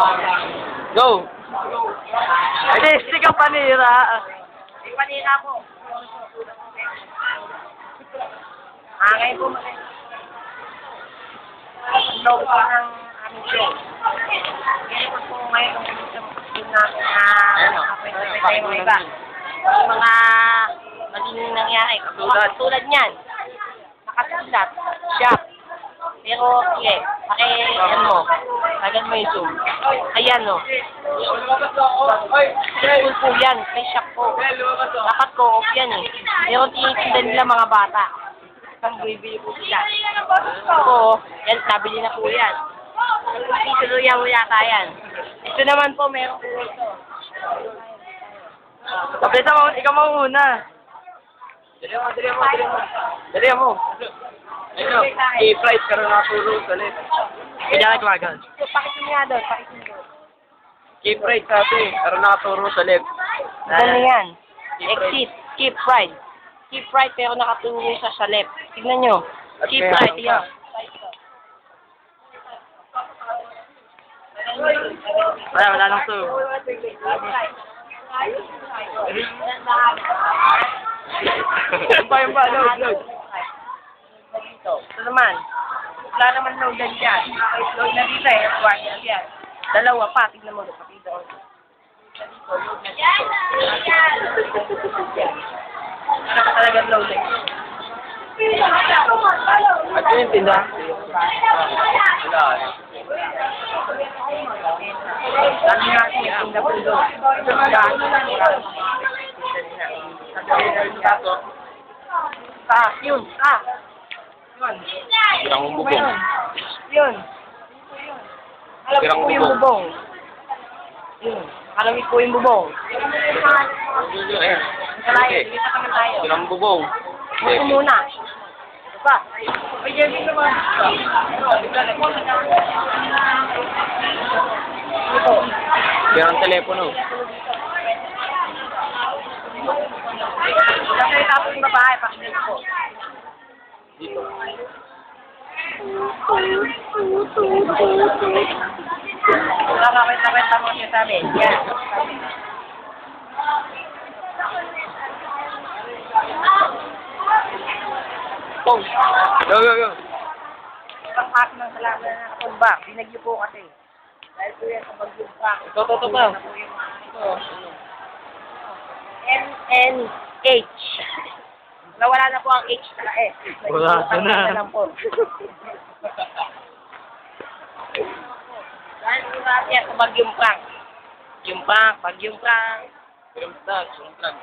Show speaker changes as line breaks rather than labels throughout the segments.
Go! Hindi, stick ang panira.
May panira po. Hangay po. Ito po ng aming show. Ngayon po ngayon ang gusto din natin na kapit-kapit tayo mga iba. Mga maging nangyari.
Tulad?
Tulad niyan. Nakasulat. Shop. Pero, sige, paki, ano mo, mo yung zoom. Ayan, no. School po yan, may shop po. Dapat co-op yan eh. Pero tinitinda nila mga bata. Ang bibili po sila. Ako, yan, nabili na po yan. Piso yan mo yata yan. Ito naman po, meron po ito.
Kapita mo, ikaw mo muna. Dali mo, dali mo, dali mo. Dali mo. Ano, i-price ka rin naturo sa ulit. Kanya ka tumagal.
So, pakitin nga doon, pakitin doon.
Keep right sabi, karon naturo sa left.
Ano yan? Exit, keep right. Keep right pero nakaturo siya sa left. Tignan nyo.
At
Keep
meron
right,
pa.
yan.
Wala, wala lang to. Yung pa, yung pa, load, load.
Dito. Ito naman. Wala naman loadan dyan. Load na dito eh. One yan. Dalawa pa. Tignan mo. Kapit doon. Dito, load na dito. Wala pa talagang loadan.
At yun yung tinda. Wala.
Sabi natin yung tinda po doon. Ah, yun. Ah. Yun.
Pirang bubong.
Yun. Alam ko
Pirang
po yung
bubong.
bubong. Yun. Alam ko yung bubong. Kalayo,
Okay. Pirang bubong.
Ito muna. Pa. Ay, din naman. Ito.
Pirang telepono.
Kasi tapos yung babae, ko.
Dito.
Wala ka kwenta-kwenta mo siya sabi. Yan.
Pong. Go, go, go.
Hati ng salamat na nakatumba. Binagyo po kasi. Dahil po yan sa bagyong pa.
Ito, ito, ito pa.
Ito. N-N-H. Nawala na po ang H na S.
Wala
Naging
na.
lang po. Dahil po natin yan sa bagyong prank.
Pirang stag, pirang stag.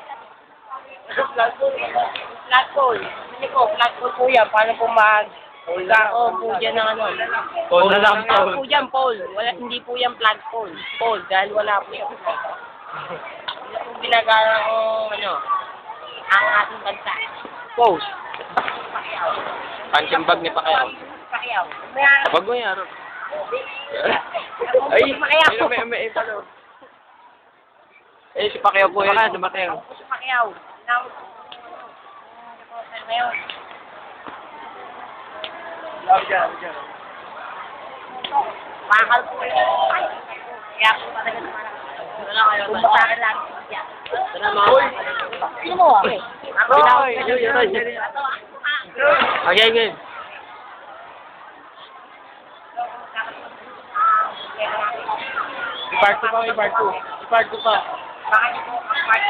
Flagpole. Hindi po, flagpole po yan. Paano po mag... Oo, po dyan ng ano.
Pole na lang,
po
pole.
dyan, pole. Wala, hindi po yan flagpole. Pole, dahil wala po yan. Hindi po ginagana ng ano, ang ating bansa.
Pose. Punching bag ni Pacquiao.
May
Wag mo yan. Ay,
Pacquiao.
may, may, may, palo. Eh, si Pacquiao po yan. Dumating.
Si Pakiyaw. Now, ngayon. Bakal po yun. Kaya po talaga naman. Kung akin lang. Sino mo ah? Ah.
Okay, game. I-part 2 pa, i-part 2. I-part 2 pa.
Baka niyo po part